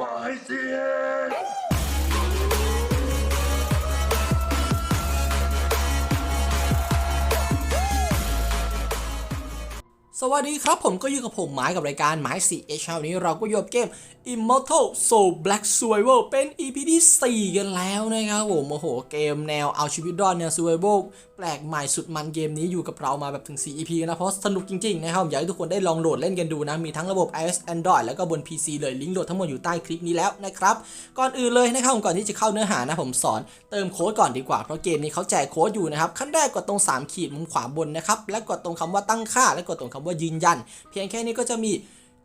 My sin สวัสดีครับผมก็อยู่กับผมหมายกับรายการหมาย 4H วันนี้เราก็โยบเกม Immortal Soul Black Survival เป็น EP ที่ 4 กันแล้วนะครับผมโอ้โห เกมแนวเอาชีวิตรอดแนว Survival แปลกใหม่สุดมันเกมนี้อยู่กับเรามาแบบถึง 4 EP นะ เพราะสนุกจริง ๆ นะครับ อยากให้ทุกคนได้ลองโหลดเล่นกันดูนะ มีทั้งระบบ iOS Android แล้วก็บน PC เลยลิงก์โหลดทั้งหมดอยู่ใต้คลิปนี้แล้วนะครับ ก่อนอื่นเลยนะครับผมก่อนที่จะเข้าเนื้อหานะผมสอนเติมโค้ดก่อนดีกว่าเพราะเกมนี้เขาแจกโค้ดอยู่นะครับขั้นแรกกดตรง 3 ขีดมุมขวาบนนะครับและกดตรงคำว่าตั้งค่า และกดตรงคำว่ายืนยัน เพียงแค่นี้ก็จะมี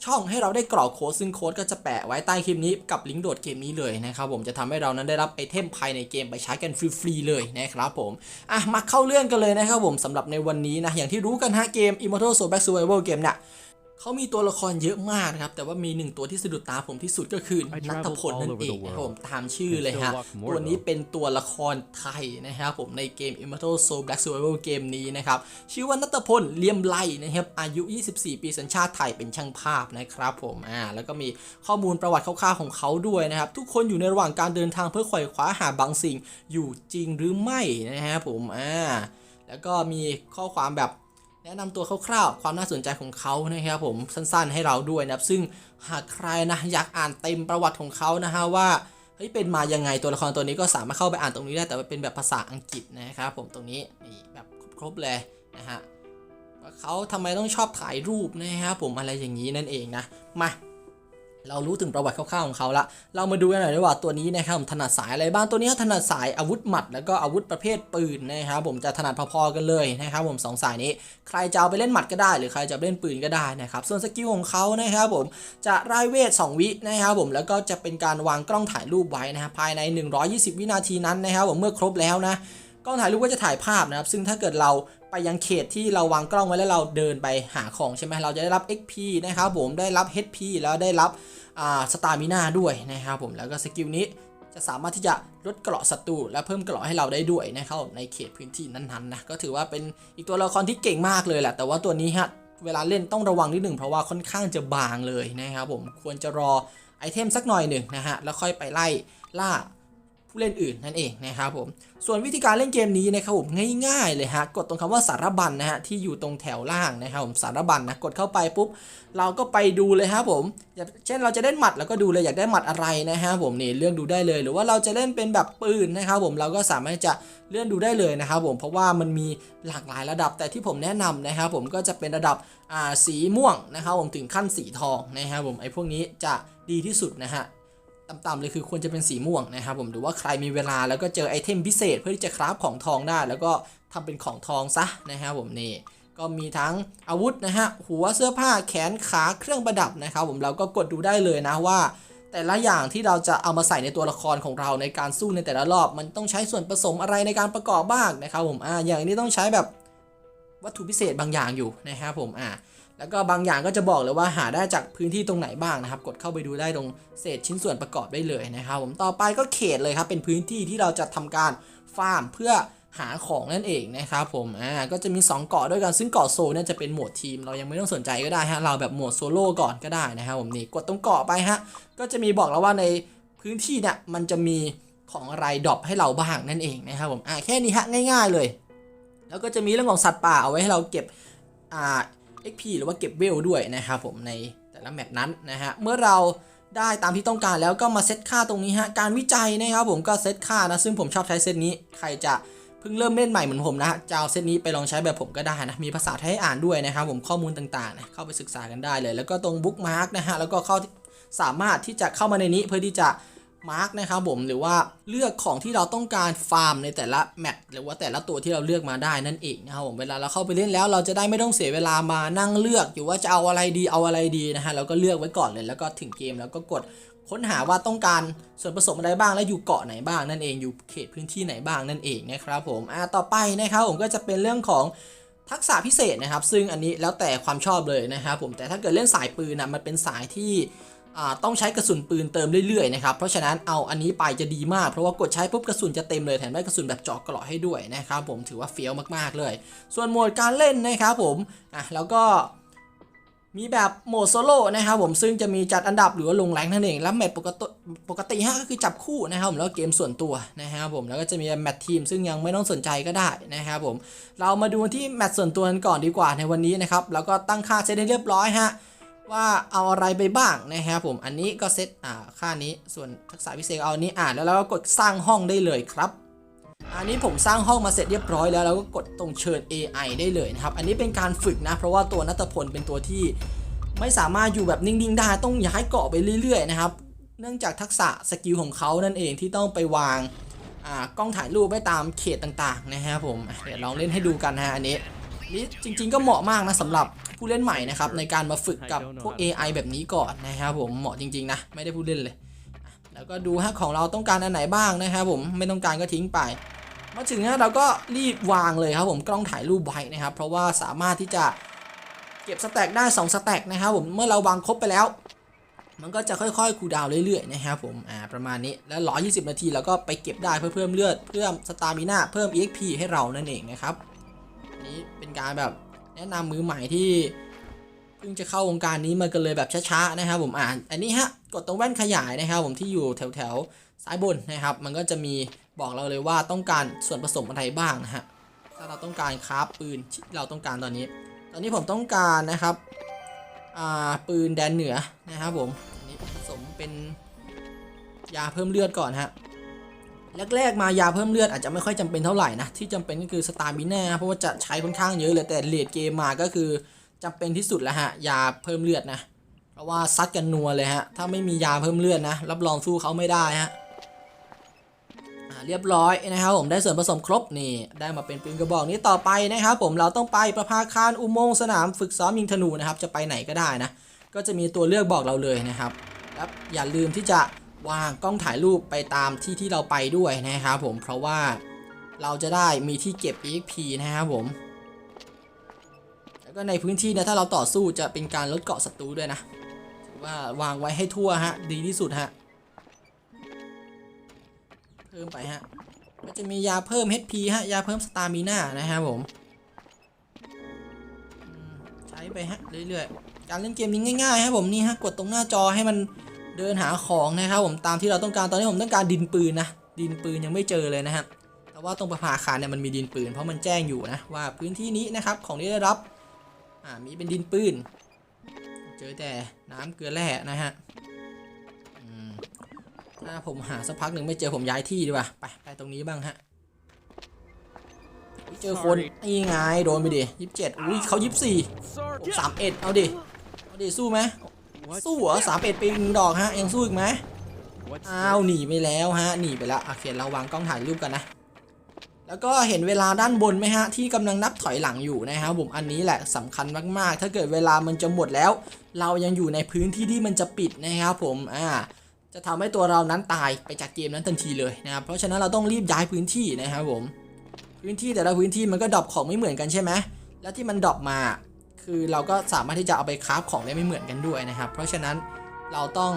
ช่องให้เราได้กรอกโค้ดซึ่งโค้ดก็จะแปะไว้ใต้คลิปนี้กับลิงก์โดดเกมนี้เลยนะครับผมจะทำให้เรานั้นได้รับไอเทมภายในเกมไปใช้กันฟรีๆเลยนะครับผมอะมาเข้าเรื่องกันเลยนะครับผมสำหรับในวันนี้นะอย่างที่รู้กันฮะเกม Immortal Soul Back Survival เกมเนี่ย เขามีตัวละครเยอะมากนะครับ แต่ว่ามีหนึ่งตัวที่สะดุดตาผมที่สุดก็คือ I นัท traveled พลนั่น all over เอง the นะครับผม world ตามชื่อเลยฮะ and still walk more ตัวนี้ though เป็นตัวละครไทยนะครับผมในเกม Immortal Soul Black Survival เกมนี้นะครับ ชื่อว่านัตพลเลี่ยมไล่นะครับอายุ 24 ปีสัญชาติไทยเป็นช่างภาพนะครับผมอ่าแล้วก็มีข้อมูลประวัติคร่าวๆของเขาด้วยนะครับ ทุกคนอยู่ในระหว่างการเดินทางเพื่อไขว่คว้าหาบางสิ่งอยู่จริงหรือไม่นะครับผมอ่าแล้วก็มีข้อความแบบ แนะนำตัวคร่าวๆ ความน่าสนใจของเขานะครับผมสั้นๆให้เราด้วยนะครับ ซึ่งหากใครนะอยากอ่านเต็มประวัติของเขานะฮะว่าเฮ้ยเป็นมายังไงตัวละครตัวนี้ก็สามารถเข้าไปอ่านตรงนี้ได้แต่เป็นแบบภาษาอังกฤษนะครับผมตรงนี้นี่แบบครบๆเลยนะฮะว่าเขาทำไมต้องชอบถ่ายรูปนะครับผมอะไรอย่างนี้นั่นเองนะมา เรารู้ถึงประวัติคร่าวๆของเขาละเรามาดูกันหน่อยดีกว่าตัวนี้นะครับถนัดสายอะไรบ้างตัวนี้ถนัดสายอาวุธหมัด แล้วก็อาวุธประเภทปืนนะครับผมจะถนัดพอๆกันเลยนะครับผมสองสายนี้ ใครจะเอาไปเล่นหมัดก็ได้ หรือใครจะเล่นปืนก็ได้นะครับส่วนสกิลของเขานะครับผมจะรายเวท 2 วินะครับผมแล้วก็จะเป็นการวางกล้องถ่ายรูปไว้นะครับภายใน 120 วินาทีนั้นนะครับผมเมื่อครบแล้วนะกล้องถ่ายรูปก็จะถ่ายภาพนะครับ ซึ่งถ้าเกิดเราไปยังเขตที่เราวางกล้องไว้แล้วเราเดินไปหาของใช่ไหมเราจะได้รับ XP นะครับผมได้รับ HP แล้วได้รับ สตามิน่าด้วยนะครับผมแล้วก็สกิลนี้จะสามารถที่จะลดเกราะศัตรูและเพิ่มเกราะให้เราได้ด้วยนะครับในเขตพื้นที่นั้นๆนะก็ถือว่าเป็นอีกตัวละครที่เก่งมากเลยแหละแต่ว่าตัวนี้ฮะเวลาเล่นต้องระวังนิดหนึ่งเพราะว่าค่อนข้างจะบางเลยนะครับผมควรจะรอไอเทมสักหน่อยหนึ่งนะฮะแล้วค่อยไปไล่ล่า ผู้เล่นอื่นนั่นเองนะครับผม ส่วนวิธีการเล่นเกมนี้นะครับผมง่ายๆเลยฮะ กดตรงคำว่าสารบัญนะฮะที่อยู่ตรงแถวล่างนะครับผมสารบัญนะกดเข้าไปปุ๊บเราก็ไปดูเลยครับผมอย่างเช่นเราจะเล่นหมัดแล้วก็ดูเลยอยากได้หมัดอะไรนะฮะผมนี่เลื่อนดูได้เลย หรือว่าเราจะเล่นเป็นแบบปืนนะครับผมเราก็สามารถจะเลื่อนดูได้เลยนะครับผมเพราะว่ามันมีหลากหลายระดับแต่ที่ผมแนะนำนะครับผมก็จะเป็นระดับสีม่วงนะครับผมถึงขั้นสีทองนะครับผมไอ้พวกนี้จะดีที่สุดนะฮะ ต่ำๆเลยคือควรจะเป็นสีม่วงนะครับผมหรือว่าใครมีเวลาแล้วก็เจอไอเทมพิเศษ เพื่อที่จะคราฟของทองได้ แล้วก็ทำเป็นของทองซะนะครับผมนี่ก็มีทั้งอาวุธนะฮะหัวเสื้อผ้าแขนขาเครื่องประดับนะครับผมเราก็กดดูได้เลยนะว่า แต่ละอย่างที่เราจะเอามาใส่ในตัวละครของเราในการสู้ในแต่ละรอบ มันต้องใช้ส่วนผสมอะไรในการประกอบบ้างนะครับผมอ่าอย่างนี้ต้องใช้แบบวัตถุพิเศษบางอย่างอยู่นะครับผมอ่า แล้วก็บางอย่างก็จะบอกเลยว่าหาได้จากพื้นที่ตรงไหนบ้างนะครับ กดเข้าไปดูได้ตรงเศษชิ้นส่วนประกอบได้เลยนะครับ ผมต่อไปก็เขตเลยครับ เป็นพื้นที่ที่เราจะทำการฟาร์มเพื่อหาของนั่นเองนะครับผม อ่า ก็จะมี 2 เกาะด้วยกัน ซึ่งเกาะโซเนี่ยจะเป็นโหมดทีม เรายังไม่ต้องสนใจก็ได้ฮะ เราแบบโหมดโซโล่ก่อนก็ได้นะครับผมนี่ กดตรงเกาะไปฮะ ก็จะมีบอกแล้วว่าในพื้นที่เนี่ยมันจะมีของอะไรดรอปให้เราบ้างนั่นเองนะครับผม อ่า แค่นี้ฮะง่าย ๆเลย แล้วก็จะมีเรื่องของสัตว์ป่าเอาไว้ให้เราเก็บ อ่า XP หรือว่าเก็บเวลด้วยนะครับผมในแต่ละแมปนั้นนะฮะเมื่อเราได้ตามที่ต้องการแล้วก็มาเซตค่าตรงนี้ฮะการวิจัยนะครับผมก็เซตค่านะซึ่งผมชอบใช้เซตนี้ใครจะเพิ่งเริ่มเล่นใหม่เหมือนผมนะฮะจะเอาเซตนี้ไปลองใช้แบบผมก็ได้นะมีภาษาไทยให้อ่านด้วยนะครับผมข้อมูลต่างๆนะเข้าไปศึกษากันได้เลย แล้วก็ตรงบุ๊กมาร์กนะฮะแล้วก็เข้าสามารถที่จะเข้ามาในนี้เพื่อที่จะ มาร์กนะครับผมหรือว่าเลือกของที่เราต้องการฟาร์มในแต่ละแมตช์หรือว่าแต่ละตัวที่เราเลือกมาได้นั่นเองนะครับผมเวลาเราเข้าไปเล่นแล้ว เราจะได้ไม่ต้องเสียเวลามานั่งเลือกอยู่ว่าจะเอาอะไรดีเอาอะไรดีนะฮะเราก็เลือกไว้ก่อนเลยแล้วก็ถึงเกมแล้วก็กดค้นหาว่าต้องการส่วนผสมอะไรบ้างและอยู่เกาะไหนบ้างนั่นเองอยู่เขตพื้นที่ไหนบ้างนั่นเองนะครับผมอ่าต่อไปนะครับผมก็จะเป็นเรื่องของทักษะพิเศษนะครับ ซึ่งอันนี้แล้วแต่ความชอบเลยนะครับผมแต่ถ้าเกิดเล่นสายปืนนะมันเป็นสายที่ ต้องใช้กระสุนปืนเติมเรื่อยๆนะครับ เพราะฉะนั้นเอาอันนี้ไปจะดีมาก เพราะว่ากดใช้ปุ๊บกระสุนจะเต็มเลยแถมได้กระสุนแบบเจาะเกราะให้ด้วยนะครับผมถือว่าเฟี้ยวมากๆเลย ส่วนโหมดการเล่นนะครับผมอะแล้วก็มีแบบโหมดโซโล่นะครับผมซึ่งจะมีจัดอันดับหรือว่าลงแรงนั่นเอง แล้วแมตช์ปกติปกติฮะก็คือจับคู่นะครับผมแล้วเกมส่วนตัวนะครับผมแล้วก็จะมีแมตช์ทีมซึ่งยังไม่ต้องสนใจก็ได้นะครับผมเรามาดูที่แมตช์ส่วนตัวกันก่อนดีกว่าในวันนี้นะครับแล้วก็ตั้งค่าเซตให้เรียบร้อยฮะ ว่าเอาอะไรไปบ้างนะครับผมอันนี้ก็เซตอ่าค่านี้ส่วนทักษะพิเศษเอาอันนี้อ่านแล้วเราก็กดสร้างห้องได้เลยครับ อันนี้ผมสร้างห้องมาเสร็จเรียบร้อยแล้วเราก็กดตรงเชิญ AI ได้เลยนะครับอันนี้เป็นการฝึกนะ เพราะว่าตัวนัตพลเป็นตัวที่ไม่สามารถอยู่แบบนิ่งๆได้ต้องย้ายเกาะไปเรื่อยๆนะครับเนื่องจากทักษะสกิลของเขานั่นเองที่ต้องไปวางอ่ากล้องถ่ายรูปไว้ตามเขตต่างๆนะครับผมเดี๋ยวลองเล่นให้ดูกันนะฮะอันนี้ นี่จริงๆก็เหมาะมากนะสำหรับผู้เล่นใหม่นะครับในการมาฝึกกับพวก AI แบบนี้ก่อนนะครับผมเหมาะจริงๆนะไม่ได้พูดเล่นเลย แล้วก็ดูฮะของเราต้องการอันไหนบ้างนะครับผมไม่ต้องการก็ทิ้งไป มาถึงนะเราก็รีบวางเลยครับผมกล้องถ่ายรูปไว้นะครับ เพราะว่าสามารถที่จะเก็บสแต็กได้2สแต็กนะครับผมเมื่อเราวางครบไปแล้ว มันก็จะค่อยๆคูลดาวน์เรื่อยๆนะครับผมอ่าประมาณนี้แล้ว120 นาทีเราก็ไปเก็บได้เพื่อเพิ่มเลือดเพิ่มสตามิน่าเพิ่ม EXP ให้เรานั่นเองนะครับอั นี้เป็นการแบบแนะนำมือใหม่ที่เพิ่งจะเข้าวงการนี้มากันเลยแบบช้าๆนะครับ ผมอ่านอันนี้ฮะกดตรงแว่นขยายนะครับ ผมที่อยู่แถวๆซ้ายบนนะครับ มันก็จะมีบอกเราเลยว่าต้องการส่วนผสมอะไรบ้างนะฮะถ้าเราต้องการคราฟปืนเราต้องการตอนนี้ ตอนนี้ผมต้องการนะครับอ่าปืนแดนเหนือนะครับผมอันนี้ผสมเป็นยาเพิ่มเลือดก่อนฮะ แรกๆมายาเพิ่มเลือดอาจจะไม่ค่อยจำเป็นเท่าไหร่นะ ที่จำเป็นก็คือสตาร์มิน่าเพราะว่าจะใช้ค่อนข้างเยอะเลยแต่เลดเกมมาก็คือจำเป็นที่สุดแล้วฮะยาเพิ่มเลือดนะ เพราะว่าซัดกันนัวเลยฮะถ้าไม่มียาเพิ่มเลือดนะรับรองสู้เขาไม่ได้ฮะเรียบร้อยนะครับผมได้ส่วนผสมครบนี่ได้มาเป็นปืนกระบอกนี้ต่อไปนะครับผมเราต้องไปประภาคารอุโมงค์สนามฝึกซ้อมยิงธนูนะครับจะไปไหนก็ได้นะก็จะมีตัวเลือกบอกเราเลยนะครับแล้วอย่าลืมที่จะ วางกล้องถ่ายรูปไปตามที่ที่เราไปด้วยนะครับผมเพราะว่าเราจะได้มีที่เก็บ EXP นะครับผม แล้วก็ในพื้นที่เนี่ยถ้าเราต่อสู้จะเป็นการลดเกาะศัตรูด้วยนะถือว่าวางไว้ให้ทั่วฮะ ดีที่สุดฮะ เพิ่มไปฮะก็จะมียาเพิ่ม HP ฮะ ยาเพิ่มสตามิน่านะครับผมอืมใช้ไปฮะ เรื่อยๆ การเล่นเกมนี้ง่ายๆครับผมนี่ฮะ กดตรงหน้าจอให้มัน เดินหาของนะครับผมตามที่เราต้องการตอนนี้ผมต้องการดินปืนนะดินปืนยังไม่เจอเลยนะฮะแต่ว่าตรงประภาคารเนี่ยมันมีดินปืน เพราะมันแจ้งอยู่นะว่าพื้นที่นี้นะครับของที่ได้รับอ่ามีเป็นดินปืน เจอแต่น้ำเกลือแร่นะฮะอืมถ้าผมหาสักพักหนึ่งไม่เจอผมย้ายที่ดีกว่าไปไปตรงนี้บ้างฮะอุ๊ยเจอคนนี่ไงโดนไปดิยี่สิบเจ็ดอุ้ยเขายี่สิบสี่ผมสามเอ็ดเอาดิเอาดิสู้ไหม สู้เหรอสามเอ็ดไปหนึ่งดอกฮะยังสู้อีกไหมอ้าวหนีไปแล้วฮะหนีไปแล้วโอเคเราวางกล้องถ่ายรูปกันนะ แล้วก็เห็นเวลาด้านบนไหมฮะ ที่กำลังนับถอยหลังอยู่นะครับผมอันนี้แหละสำคัญมากๆ ถ้าเกิดเวลามันจะหมดแล้ว เรายังอยู่ในพื้นที่ที่มันจะปิดนะครับผมอ่าจะทำให้ตัวเรานั้นตายไปจากเกมนั้นทันทีเลยนะครับเพราะฉะนั้นเราต้องรีบย้ายพื้นที่นะครับผมพื้นที่แต่ละพื้นที่มันก็ดรอปของไม่เหมือนกันใช่ไหมแล้วที่มันดรอปมา คือเราก็สามารถที่จะเอาไปคราฟของได้ไม่เหมือนกันด้วยนะครับ เพราะฉะนั้นเราต้อง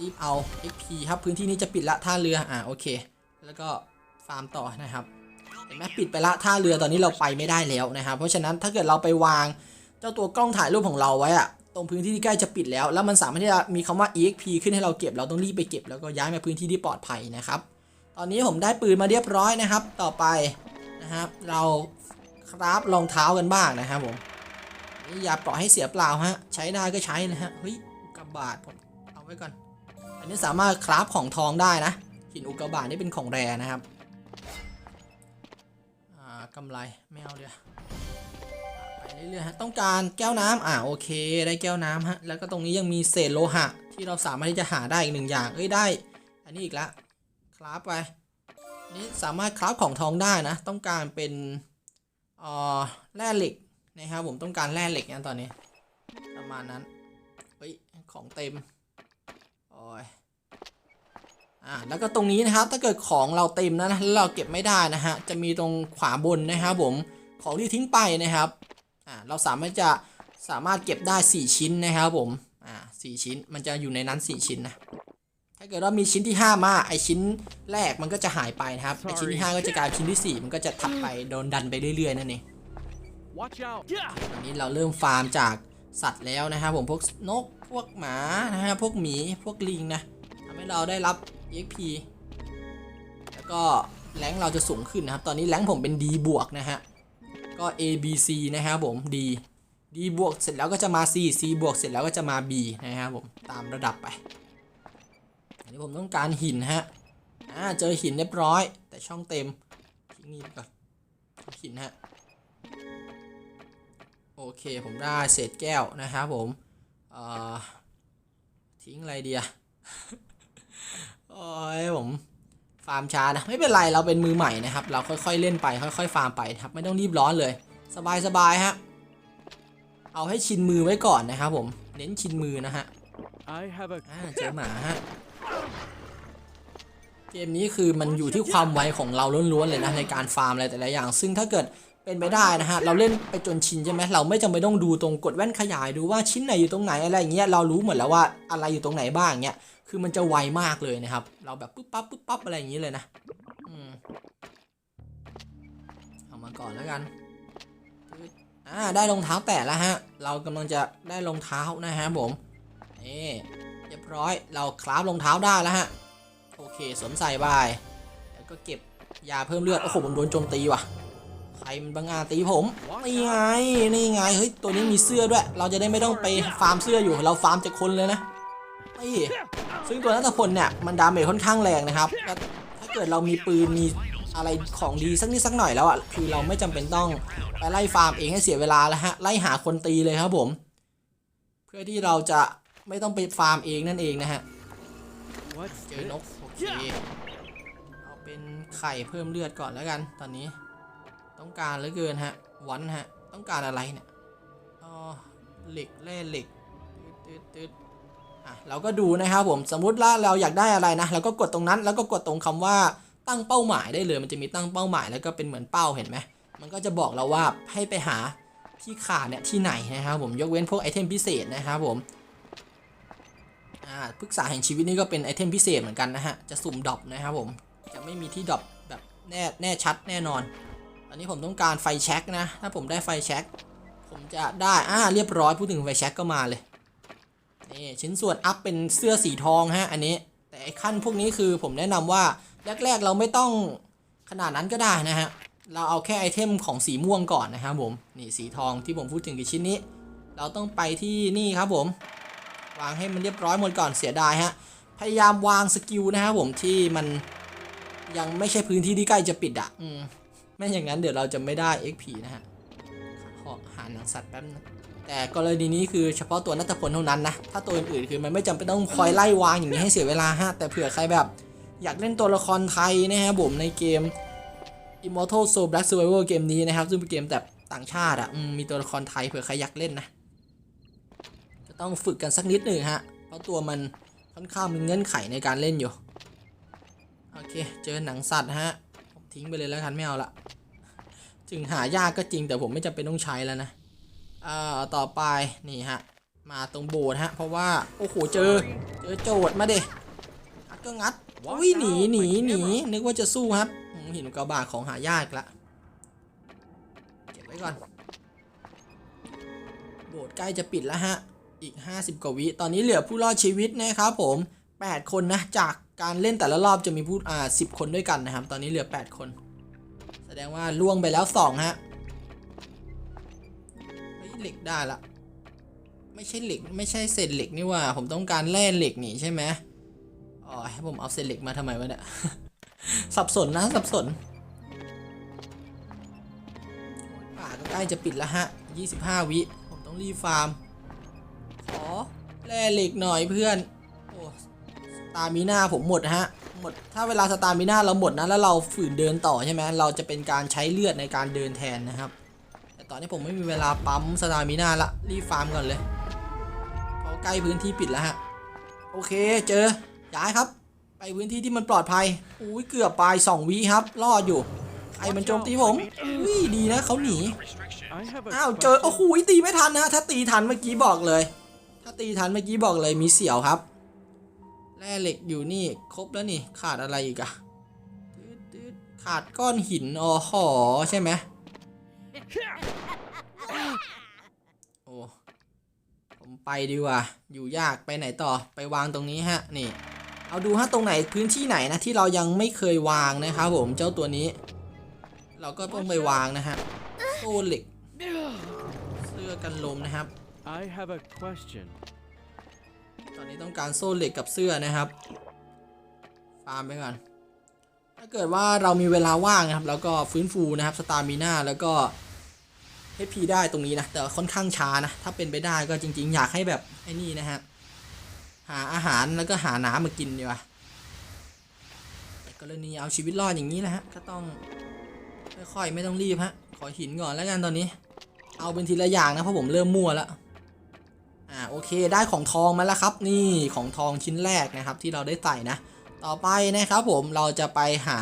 รีบเอา XP ครับพื้นที่นี้จะปิดละท่าเรืออ่าโอเค แล้วก็ฟาร์มต่อนะครับเห็นไหมปิดไปละท่าเรือตอนนี้เราไปไม่ได้แล้วนะครับ เพราะฉะนั้นถ้าเกิดเราไปวางเจ้าตัวกล้องถ่ายรูปของเราไว้อะตรงพื้นที่ที่ใกล้จะปิดแล้ว แล้วมันสามารถที่จะมีคำว่า exp ขึ้นให้เราเก็บเราต้องรีบไปเก็บแล้วก็ย้ายมาพื้นที่ที่ปลอดภัยนะครับ ตอนนี้ผมได้ปืนมาเรียบร้อยนะครับ ต่อไปนะครับ เรา คราฟรองเท้ากันบ้างนะครับผมนี่อย่าปล่อยให้เสียเปล่าฮะ ใช้ได้ก็ใช้นะฮะเฮ้ยอุกกาบาตผมเอาไว้ก่อน อันนี้สามารถคราฟของทองได้นะหินอุกกาบาตนี่เป็นของแรนะครับอ่ากำไรไม่เอาเดี๋ยวไปเรื่อยๆฮะต้องการแก้วน้ำอ่าโอเคได้แก้วน้ำฮะแล้วก็ตรงนี้ยังมีเศษโลหะ ที่เราสามารถที่จะหาได้อีกหนึ่งอย่างเอ้ยได้ อันนี้อีกละคราฟไปนี่สามารถคราฟของทองได้นะ ต้องการเป็น อ่อแร่เหล็กนะครับผมต้องการแร่เหล็กนะตอนนี้ ประมาณนั้นเฮ้ยของเต็มโอ้ยอ่าแล้วก็ตรงนี้นะครับถ้าเกิดของเราเต็มนะแล้วเราเก็บไม่ได้นะฮะจะมีตรงขวาบนนะครับผมของที่ทิ้งไปนะครับอ่าเราสามารถจะสามารถเก็บได้ 4 ชิ้นนะครับผมอ่าสชิ้นมันจะอยู่ในนั้น 4 ชิ้นนะ ถ้าเกิดว่ามีชิ้นที่ 5 มาไอชิ้นแรกมันก็จะหายไปนะครับไอชิ้นที่ 5 ก็จะกลายเป็นชิ้นที่ 4 มันก็จะถัดไปโดนดันไปเรื่อยๆนั่นเอง Watch out. Yeah. ตอนนี้เราเริ่มฟาร์มจากสัตว์แล้วนะครับผมพวกนกพวกหมานะฮะพวกหมีพวกลิงนะทำให้เราได้รับ EXP แล้วก็แรงค์เราจะสูงขึ้นนะครับ ตอนนี้แรงค์ผมเป็น D บวกนะฮะก็ A B C นะครับผม D D บวกเสร็จแล้วก็จะมา C C บวกเสร็จแล้วก็จะมา B นะครับผมตามระดับไป อันนี้ผมต้องการหินฮะ อ่า เจอหินเรียบร้อย แต่ช่องเต็ม ทิ้งนี่ไปก่อนหินฮะ โอเค ผมได้เศษแก้วนะครับผม เอ่อ ทิ้งอะไรดีอะโอ้ยผมฟาร์มช้านะ ไม่เป็นไร เราเป็นมือใหม่นะครับ เราค่อยๆเล่นไป ค่อยๆ ฟาร์มไปนะครับ ไม่ต้องรีบร้อนเลย สบายๆฮะ เอาให้ชินมือไว้ก่อนนะครับผม เน้นชินมือนะฮะ I have a อ่าเจอหมาฮะ เกมนี้คือมันอยู่ที่ความไวของเราล้วนๆเลยนะในการฟาร์มอะไรแต่ละอย่าง ซึ่งถ้าเกิดเป็นไปได้นะฮะเราเล่นไปจนชินใช่ไหมเราไม่จำเป็นต้องดูตรงกดแว่นขยายดูว่าชิ้นไหนอยู่ตรงไหนอะไรอย่างเงี้ยเรารู้หมดแล้วว่าอะไรอยู่ตรงไหนบ้างเงี้ยคือมันจะไวมากเลยนะครับ เราแบบปุ๊บปั๊บปุ๊บปั๊บอะไรอย่างงี้เลยนะอืมเอามาก่อนแล้วกันอ่าได้รองเท้าแตะแล้วฮะ เรากำลังจะได้รองเท้านะฮะผมนี่เรียบร้อยเราคราฟรองเท้าได้แล้วฮะ โอเคสวมใส่บาย แล้วก็เก็บยาเพิ่มเลือด โอ้โหผมโดนโจมตีว่ะ ใครมันบังอาจตีผม นี่ไง นี่ไง เฮ้ย ตัวนี้มีเสื้อด้วย เราจะได้ไม่ต้องไปฟาร์มเสื้ออยู่ เราฟาร์มจากคนเลยนะนี่ซึ่งตัวนัทพลเนี่ย มันดาเมจค่อนข้างแรงนะครับ ถ้าเกิดเรามีปืน มีอะไรของดีสักนิดสักหน่อยแล้วอะ คือเราไม่จำเป็นต้องไปไล่ฟาร์มเองให้เสียเวลาแล้วฮะ ไล่หาคนตีเลยครับผม เพื่อที่เราจะไม่ต้องไปฟาร์มเองนั่นเองนะฮะ เจอนก เคเอาเป็นไข่เพิ่มเลือดก่อนแล้วกันตอนนี้ ต้องการเหลือเกินฮะวันฮะ ต้องการอะไรเนี่ยอ๋อเหล็กแร่เหล็กตืดตืดอะเราก็ดูนะครับผมสมมุติว่าเราอยากได้อะไรนะเราก็กดตรงนั้นแล้วก็กดตรงคำว่าตั้งเป้าหมายได้เลยมันจะมีตั้งเป้าหมายแล้วก็เป็นเหมือนเป้าเห็นไหมมันก็จะบอกเราว่าให้ไปหาที่ขาดเนี่ยที่ไหนนะครับผมยกเว้นพวกไอเทมพิเศษนะครับผม อ่าพฤกษาแห่งชีวิตนี่ก็เป็นไอเทมพิเศษเหมือนกันนะฮะ จะสุ่มดรอปนะครับผม จะไม่มีที่ดรอปแบบแน่แน่ชัดแน่นอน อันนี้ผมต้องการไฟแช็กนะ ถ้าผมได้ไฟแช็กผมจะได้อ่าเรียบร้อยพูดถึงไฟแช็กก็มาเลยนี่ชิ้นส่วนอัพเป็นเสื้อสีทองฮะอันนี้ แต่ไอขั้นพวกนี้คือผมแนะนำว่าแรก ๆ เราไม่ต้องขนาดนั้นก็ได้นะฮะเราเอาแค่ไอเทมของสีม่วงก่อนนะครับผมนี่สีทองที่ผมพูดถึงคือชิ้นนี้ เราต้องไปที่นี่ครับผม วางให้มันเรียบร้อยหมดก่อนเสียดายฮะ พยายามวางสกิลนะครับผมที่มันยังไม่ใช่พื้นที่ที่ใกล้จะปิดอะอืมไม่อย่างนั้นเดี๋ยวเราจะไม่ได้ XP นะฮะขอหาหนังสัตว์แป๊บนึงแต่กรณีนี้คือเฉพาะตัวนัทพลเท่านั้นนะ ถ้าตัวอื่นๆคือมันไม่จำเป็นต้องคอยไล่วางอย่างนี้ให้เสียเวลาฮะ แต่เผื่อใครแบบ อยากเล่นตัวละครไทยนะครับผมในเกม Immortal Soul Black Survival เกมนี้นะครับ ซึ่งเป็นเกมแบบต่างชาติอะอืมมีตัวละครไทยเผื่อใครอยากเล่นนะ ต้องฝึกกันสักนิดหนึ่งฮะ เพราะตัวมันค่อนข้างมีเงื่อนไขในการเล่นอยู่ โอเค เจอหนังสัตว์ฮะ ผมทิ้งไปเลยแล้วกันไม่เอาละถึงหายากก็จริงแต่ผมไม่จำเป็นต้องใช้แล้วนะอ่าต่อไปนี่ฮะ มาตรงโบสถ์ฮะ เพราะว่า โอ้โห เจอ เจอโจทย์มาเดิงัดก็งัดอุ้ยหนีหนีหนีนึกว่าจะสู้ครับหินกระบาดของหายากละเก็บไว้ก่อน โบสถ์ใกล้จะปิดแล้วฮะ อีก 50 กว่าวิ ตอนนี้เหลือผู้รอดชีวิตนะครับผม 8 คนนะ จากการเล่นแต่ละรอบจะมีผู้อ่า10คนด้วยกันนะครับ ตอนนี้เหลือ 8 คน แสดงว่าล่วงไปแล้ว 2 ฮะเฮ้ยเหล็กได้ละ ไม่ใช่เหล็ก ไม่ใช่เศษเหล็กนี่ว่า ผมต้องการแร่เหล็กนี่ใช่ไหมอ๋อให้ผมเอาเศษเหล็กมาทำไมวะเนี่ย สับสนนะสับสนป่าก็ใกล้จะปิดแล้วฮะ 25 วิ ผมต้องรีฟาร์ม แร่เหล็กหน่อยเพื่อนโอ้สตามิน่าผมหมดฮะหมดถ้าเวลาสตามิน่าเราหมดนะแล้วเราฝืนเดินต่อใช่ไหมเราจะเป็นการใช้เลือดในการเดินแทนนะครับ แต่ตอนนี้ผมไม่มีเวลาปั๊มสตามิน่าละรีบฟาร์มก่อนเลยเพราะใกล้พื้นที่ปิดแล้วฮะโอเคเจอย้ายครับ ไปพื้นที่ที่มันปลอดภัยอุ้ยเกือบไปสองวิครับ รอดอยู่ใครมันโจมตีผมอุ้ยดีนะเขาหนี I have a อ้าวเจอโอ้โหตีไม่ทันนะถ้าตีทันเมื่อกี้บอกเลย ถ้าตีทันเมื่อกี้บอกเลยมีเสี่ยวครับแร่เหล็กอยู่นี่ครบแล้วนี่ขาดอะไรอีกอะขาดก้อนหินอ๋อหอใช่ไหมโอ้ผมไปดีกว่าอยู่ยากไปไหนต่อไปวางตรงนี้ฮะนี่เอาดูฮะตรงไหนพื้นที่ไหนนะที่เรายังไม่เคยวางนะครับผมเจ้าตัวนี้ เราก็ต้องไปวางนะฮะโซ่เหล็กเสื้อกันลมนะครับ I have a question. ตอนนี้ต้องการโซ่เหล็กกับเสื้อนะครับ ฟาร์มไปก่อน ถ้าเกิดว่าเรามีเวลาว่างนะครับ แล้วก็ฟื้นฟูนะครับ สตาร์มีนาแล้วก็ให้พีได้ตรงนี้นะ แต่ค่อนข้างช้านะ ถ้าเป็นไปได้ก็จริง ๆ อยากให้แบบไอ้นี่นะฮะ หาอาหารแล้วก็หาน้ำมากินดีกว่ากรณีเอาชีวิตรอดอย่างนี้แหละฮะ ก็ต้องค่อยๆไม่ต้องรีบฮะ ขอหินก่อนแล้วกันตอนนี้ เอาเป็นทีละอย่างนะเพราะผมเริ่มมั่วแล้ว อ่าโอเคได้ของทองมาแล้วครับ นี่ของทองชิ้นแรกนะครับ ที่เราได้ใส่นะ ต่อไปนะครับผมเราจะไปหา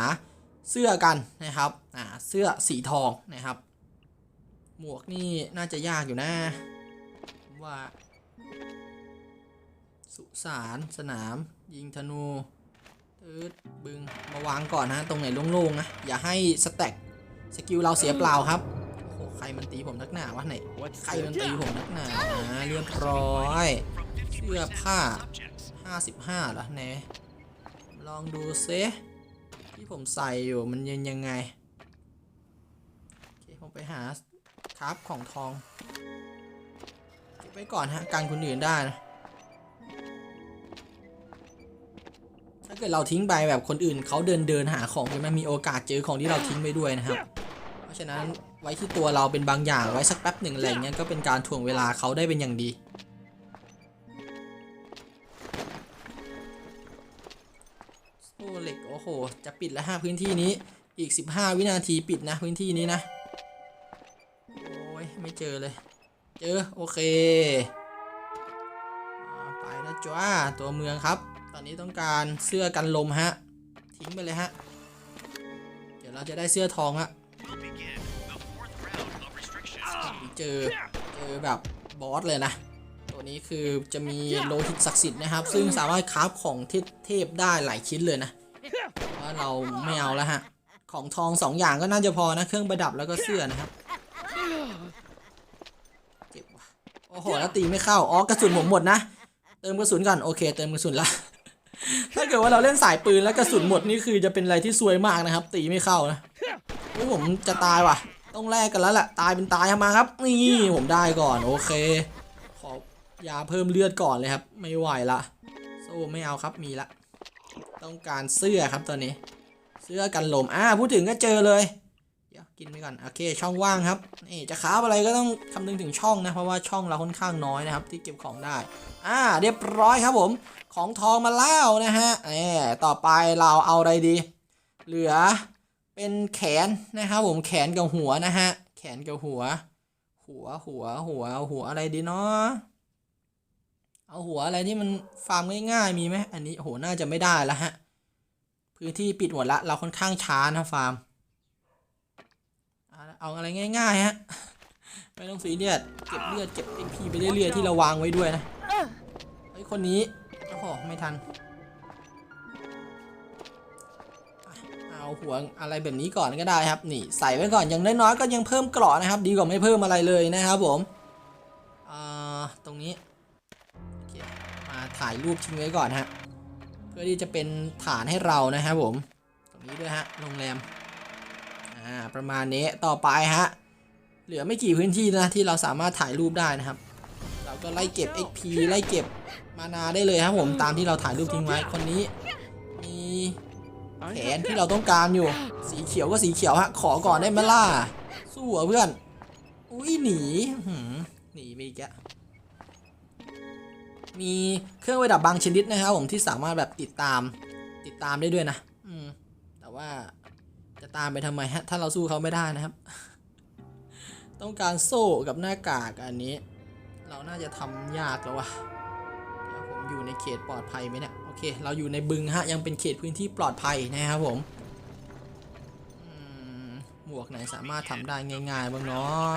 เสื้อกันนะครับอ่าเสื้อสีทองนะครับ หมวกนี่น่าจะยากอยู่นะว่า สุสานสนาม ยิงธนูตืดบึงมาวางก่อนนะตรงไหนโล่งๆนะอย่าให้สแต็กสกิลเราเสียเปล่าครับ โอ้โหใครมันตีผมนักหนาวะไหน What's ใครมัน the ตีผมนักหนาเรียบร้อยเสื้อผ้า 55เหรอแหนลองดูเซที่ผมใส่อยู่มันยังยังไงโอเคผมไปหาคราฟของทองเก็บไว้ก่อนฮะการคนอื่นได้นะถ้าเกิดเราทิ้งไปแบบคนอื่นเขาเดินเดินหาของใช่ไหมมีโอกาสเจอของที่เราทิ้งไปด้วยนะครับ เพราะฉะนั้น ไว้ที่ตัวเราเป็นบางอย่างไว้สักแป๊บหนึ่งอะไรเงี้ยก็เป็นการถ่วงเวลาเขาได้เป็นอย่างดีโซ่เหล็กโอ้โห จะปิดแล้วฮะพื้นที่นี้อีก 15 วินาทีปิดนะพื้นที่นี้นะ โอ้ยไม่เจอเลย เจอ โอเคอไปแล้วจ้าตัวเมืองครับ ตอนนี้ต้องการเสื้อกันลมฮะ ทิ้งไปเลยฮะ เดี๋ยวเราจะได้เสื้อทองฮะ เจอเจอแบบบอสเลยนะ ตัวนี้คือจะมีโลหิตศักดิ์สิทธิ์นะครับ ซึ่งสามารถคราฟของเทพเทพได้หลายชิ้นเลยนะแต่ว่าเราไม่เอาแล้วฮะ ของทองสองอย่างก็น่าจะพอนะ เครื่องประดับแล้วก็เสื้อนะครับเจ็บว่ะโอ้โหแล้วตีไม่เข้าอ๋อกระสุนผมหมดนะเติมกระสุนก่อนโอเค เติมกระสุนละถ้าเกิดว่าเราเล่นสายปืนแล้วกระสุนหมดนี่คือจะเป็นอะไรที่ซวยมากนะครับ ตีไม่เข้านะโอ้ยผมจะตายว่ะ ต้องแลกกันแล้วแหละตายเป็นตายมาครับ นี่ผมได้ก่อนโอเค ขอยาเพิ่มเลือดก่อนเลยครับ ไม่ไหวละโซ่ไม่เอาครับมีละ ต้องการเสื้อครับตอนนี้ เสื้อกันลมอ่าพูดถึงก็เจอเลยเดี๋ยวกินไปก่อนโอเค ช่องว่างครับนี่จะค้าฟอะไรก็ต้องคำนึงถึงช่องนะเพราะว่าช่องเราค่อนข้างน้อยนะครับ ที่เก็บของได้ อ่า เรียบร้อยครับผม ของทองมาแล้วนะฮะแหมต่อไปเราเอาอะไรดี เหลือ เป็นแขนนะครับผมแขนกับหัวนะฮะ แขนกับหัว หัวหัวหัวหัวอะไรดีเนาะเอาหัวอะไรที่มันฟาร์มง่ายๆมีไหมอันนี้โหน่าจะไม่ได้แล้วฮะ พื้นที่ปิดหมดละเราค่อนข้างช้านะฟาร์มเอาอะไรง่ายๆฮะไม่ต้องซีเรียสเก็บเลือดเก็บเอ็พีไปเรื่อยๆที่เราวางไว้ด้วยนะเฮ้คนนี้โอ้โหไม่ทัน เอาหัวอะไรแบบนี้ก่อนก็ได้ครับ นี่ใส่ไว้ก่อนอย่างน้อยๆก็ยังเพิ่มเกราะนะครับ ดีกว่าไม่เพิ่มอะไรเลยนะครับผมอ่าตรงนี้มาถ่ายรูปทิ้งไว้ก่อนฮะเพื่อที่จะเป็นฐานให้เรานะครับผม ตรงนี้ด้วยฮะโรงแรมอ่าประมาณนี้ต่อไปฮะเหลือไม่กี่พื้นที่นะที่เราสามารถถ่ายรูปได้นะครับ เราก็ไล่เก็บ XP ไล่เก็บมานาได้เลยครับผมตามที่เราถ่ายรูปทิ้งไว้คนนี้ แขนที่เราต้องการอยู่ สีเขียวก็สีเขียวฮะ ขอก่อนได้ไหมล่ะ สู้เหรอเพื่อน อุ้ยหนีหืมหนีไปอีกแล้วมีเครื่องประดับบางชนิดนะครับผมที่สามารถแบบติดตามติดตามได้ด้วยนะ อืม แต่ว่าจะตามไปทำไมฮะ ถ้าเราสู้เขาไม่ได้นะครับ ต้องการโซ่กับหน้ากากอันนี้ เราน่าจะทำยากแล้ววะเดี๋ยวผมอยู่ในเขตปลอดภัยไหมเนี่ย เค เราอยู่ในบึงฮะ ยังเป็นเขตพื้นที่ปลอดภัยนะครับผมหมวกไหนสามารถทำได้ง่ายๆบ้างเนาะ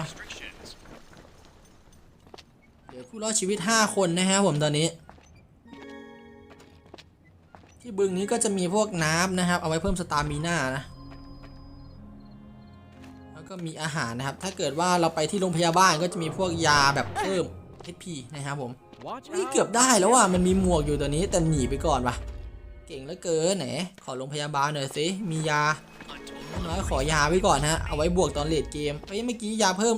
เดี๋ยวผู้รอดชีวิต 5 คนนะครับผมตอนนี้ ที่บึงนี้ก็จะมีพวกน้ำนะครับ เอาไว้เพิ่มสตามิน่านะแล้วก็มีอาหารนะครับ ถ้าเกิดว่าเราไปที่โรงพยาบาลก็จะมีพวกยาแบบเพิ่ม HP นะครับผม นี่เกือบได้แล้วว่ะมันมีหมวกอยู่ตัวนี้แต่หนีไปก่อนว่ะ เก่งเหลือเกินไหนขอโรงพยาบาลหน่อยสิมียาน้อยขอยาไว้ก่อนฮะเอาไว้บวกตอนเลดเกมเฮ้ยเมื่อกี้ยาเพิ่ม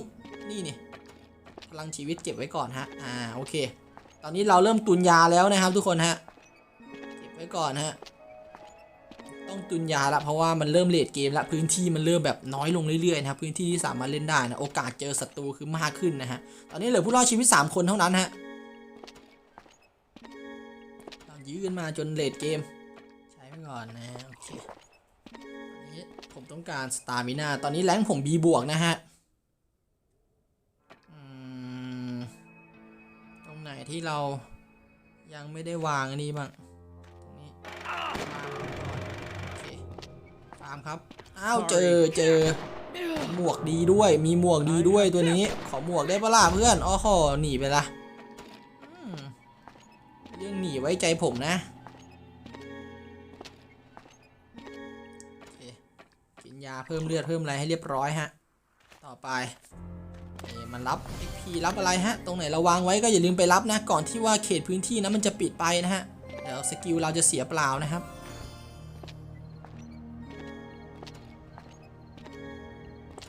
นี่นี่พลังชีวิตเก็บไว้ก่อนฮะอ่าโอเค ตอนนี้เราเริ่มตุนยาแล้วนะครับทุกคนฮะเก็บไว้ก่อนฮะต้องตุนยาละเพราะว่ามันเริ่มเลดเกมละพื้นที่มันเริ่มแบบน้อยลงเรื่อยๆนะครับพื้นที่ที่สามารถเล่นได้นะโอกาสเจอศัตรูคือมากขึ้นนะฮะตอนนี้เหลือผู้รอดชีวิต 3 คนเท่านั้นฮะ ยื้อกันมาจนเลดเกม ใช้ไปก่อนนะโอเคอันนี้ผมต้องการสตามินาตอนนี้แรงค์ผม B บวกนะฮะอืมตรงไหนที่เรายังไม่ได้วางอันนี้บ้างตรงนี้วางไว้ก่อนโอเคฟาร์มครับอ้าวเจอเจอหมวกดีด้วยมีหมวกดีด้วยตัวนี้ ขอหมวกได้ปะล่ะเพื่อนอ๋อขอหนีไปละอืม เรื่องหนีไว้ใจผมนะโอเคกินยาเพิ่มเลือดเพิ่มอะไรให้เรียบร้อยฮะ ต่อไปเอ๊ะมันรับ XP รับอะไรฮะ ตรงไหนเราวางไว้ก็อย่าลืมไปรับนะ ก่อนที่ว่าเขตพื้นที่นั้นมันจะปิดไปนะฮะ เดี๋ยวสกิลเราจะเสียเปล่านะครับ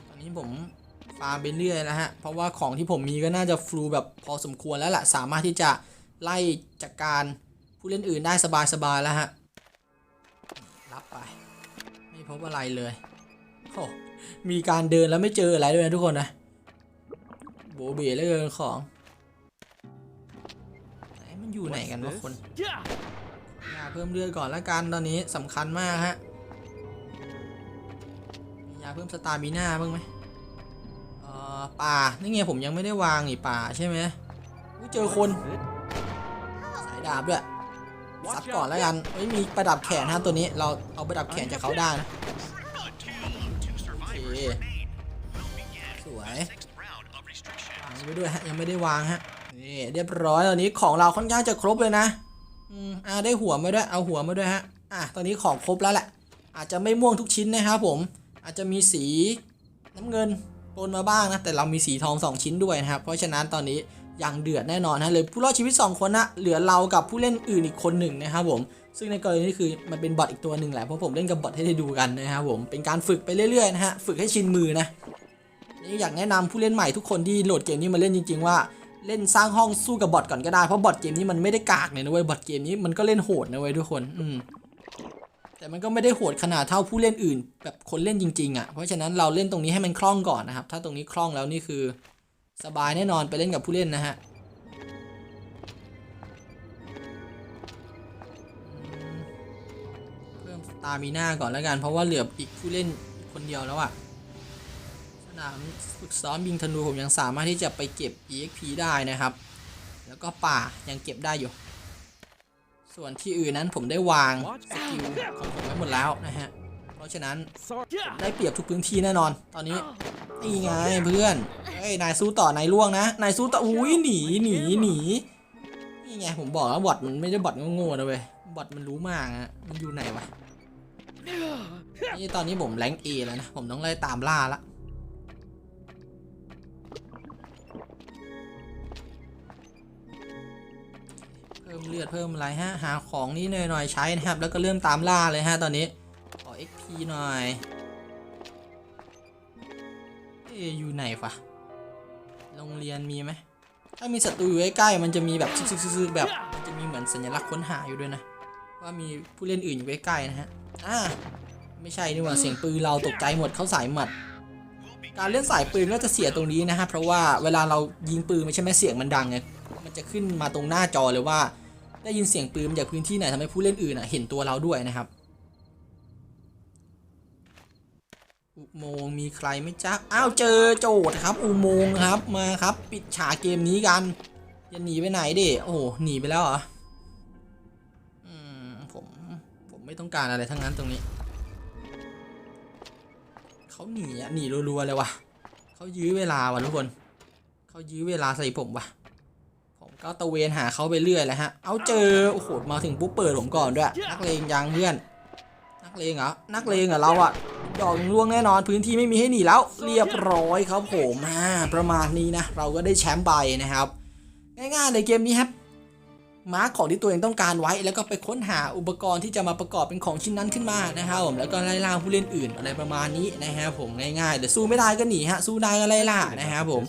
ตอนนี้ผมฟาร์มไปเรื่อยแล้วฮะ เพราะว่าของที่ผมมีก็น่าจะฟลูแบบพอสมควรแล้วแหละสามารถที่จะ ไล่จัดกการผู้เล่นอื่นได้สบายๆแล้วฮะ รับไป ไม่พบอะไรเลยโอ้มีการเดินแล้วไม่เจออะไรด้วยนะทุกคนนะ โบเบเหลยเกินของไหนมันอยู่ไหนกันวะคน Yeah! ยาเพิ่มเลือดก่อนละกันตอนนี้สำคัญมากฮะมียาเพิ่มสตามิน่าบ้างไหมเอ่อป่านี่ไงผมยังไม่ได้วางนี่ป่าใช่ไหมอุ๊ยเจอคนสาย ดาบด้วยซัดก่อนแล้วกันเฮ้ยมีประดับแขนฮะตัวนี้เราเอาประดับแขนจากเขาได้นะสวยวางไว้ด้วยฮะยังไม่ได้วางฮะนี่เรียบร้อยตอนนี้ของเราค่อนข้างจะครบเลยนะอืมอ่าได้หัวมาด้วยเอาหัวมาด้วยฮะอะตอนนี้ของครบแล้วแหละอาจจะไม่ม่วงทุกชิ้นนะครับผมอาจจะมีสีน้ำเงินปนมาบ้างนะแต่เรามีสีทองสองชิ้นด้วยนะครับเพราะฉะนั้นตอนนี้ ยังเดือดแน่นอนนะเลยผู้รอดชีวิต 2 คนนะเหลือเรากับผู้เล่นอื่นอีกคนหนึ่งนะครับผมซึ่งในกรณีนี้คือมันเป็นบอทอีกตัวหนึ่งแหละเพราะผมเล่นกับบอทให้ได้ดูกันนะครับผมเป็นการฝึกไปเรื่อยๆนะฮะฝึกให้ชินมือนะนี่อยากแนะนำผู้เล่นใหม่ทุกคนที่โหลดเกมนี้มาเล่นจริง ๆ ว่าเล่นสร้างห้องสู้กับบอทก่อนก็ได้เพราะบอทเกมนี้มันไม่ได้กากเลยนะเว้ยบอทเกมนี้มันก็เล่นโหดนะเว้ยทุกคนอืมแต่มันก็ไม่ได้โหดขนาดเท่าผู้เล่นอื่น แบบคนเล่นจริงๆอะเพราะฉะนั้นเราเล่นตรงนี้ให้มันคล่องก่อนนะครับถ้าตรงนี้คล่องแล้วนี่คือ สบายแน่นอนไปเล่นกับผู้เล่นนะฮะเพิ่มตามิน่าก่อนแล้วกันเพราะว่าเหลืออีกผู้เล่นอีกคนเดียวแล้วอะสนามฝึกซ้อมยิงธนูผมยังสามารถที่จะไปเก็บ EXP ได้นะครับ แล้วก็ป่ายังเก็บได้อยู่ ส่วนที่อื่นนั้นผมได้วางสกิลของผมไว้หมดแล้วนะฮะ ราะฉะนั้น Sorry. Yeah! ได้เปรียบทุกพื้นที่แน่นอน ตอนนี้นี่ไงเพื่อนเอ้ยนายสู้ต่อนายล่วงนะนายสู้ต่ออุ้ยหนีหนีหนีนี่ไงผมบอกแล้วบอทมันไม่ได้บอทโง่ๆนะเว้ยบอทมันรู้มากอะมันอยู่ไหนวะนี่ตอนนี้ผมแรงเอแล้วนะผมต้องไล่ตามล่าละเพิ่มเลือดเพิ่มอะไรฮะหาของนี่หน่อยๆใช้นะครับ แล้วก็เริ่มตามล่าเลยฮะตอนนี้ ขอ XP หน่อย เอ๊อยู่ไหนฟะโรงเรียนมีไหมถ้ามีศัตรูอยู่ใกล้ๆมันจะมีแบบซึกๆๆแบบมันจะมีเหมือนสัญลักษณ์ค้นหาอยู่ด้วยนะ ว่ามีผู้เล่นอื่นอยู่ใกล้ๆนะฮะอ่าไม่ใช่นี่หว่าเสียงปืนเราตกใจหมดเข้าสายหมัด การเล่นสายปืนก็จะเสียตรงนี้นะฮะเพราะว่าเวลาเรายิงปืนไม่ใช่ไหมเสียงมันดังไงมันจะขึ้นมาตรงหน้าจอเลยว่า ได้ยินเสียงปืนมาจากพื้นที่ไหนทำให้ผู้เล่นอื่นอะเห็นตัวเราด้วยนะครับ อุโมงมีใครไม่จ๊ะอ้าวเจอโจทย์ครับ อุโมงครับมาครับ ปิดฉากเกมนี้กันจะหนีไปไหนเด็โอ้หนีไปแล้วเหรออืมผมผมไม่ต้องการอะไรทั้งนั้นตรงนี้เขาหนีอะหนีรัวๆเลยว่ะเขายื้อเวลาว่ะทุกคนเขายื้อเวลาใส่ผมว่ะผมก็ตะเวนหาเขาไปเรื่อยแหละฮะ เอาเจอโอ้โหมาถึงปุ๊บเปิดผมก่อนด้วย นักเลงยังเพื่อน นักเลงเหรอนักเลงเหรอเราอะ ดอกล่วงแน่นอนพื้นที่ไม่มีให้หนีแล้วเรียบร้อยครับผมอ่าประมาณนี้นะ เราก็ได้แชมป์ไปนะครับ ง่ายๆเลยเกมนี้ครับ มาร์กของที่ตัวเองต้องการไว้ แล้วก็ไปค้นหาอุปกรณ์ที่จะมาประกอบเป็นของชิ้นนั้นขึ้นมานะครับผมแล้วก็ไล่ล่าผู้เล่นอื่นอะไรประมาณนี้นะครับผมง่ายๆเดี๋ยวสู้ไม่ได้ก็หนีฮะสู้ได้ก็ไล่ล่านะครับผม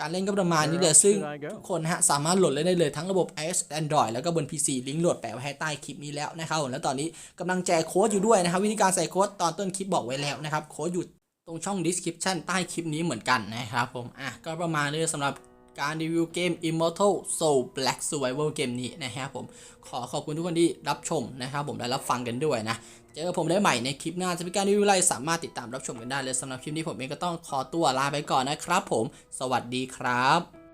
การเล่นก็ประมาณนี้เลยซึ่งทุกคนฮะสามารถโหลดเล่นได้เลยทั้งระบบ iOS Android แล้วก็บน PC ลิงก์โหลดแปะไว้ให้ใต้คลิปนี้แล้วนะครับผมแล้วตอนนี้กำลังแจกโค้ดอยู่ด้วยนะครับวิธีการใส่โค้ดตอนต้นคลิปบอกไว้แล้วนะครับโค้ดอยู่ตรงช่อง description ใต้คลิปนี้เหมือนกันนะครับผมอะก็ประมาณนี้สำหรับ การรีวิวเกม Immortal Soul Black Survival เกมนี้นะครับผม ขอขอบคุณทุกคนที่รับชมนะครับผมและรับฟังกันด้วยนะ เจอผมได้ใหม่ในคลิปหน้าจะเป็นการรีวิวอะไรสามารถติดตามรับชมกันได้เลยสำหรับคลิปนี้ผมเองก็ต้องขอตัวลาไปก่อนนะครับผม สวัสดีครับ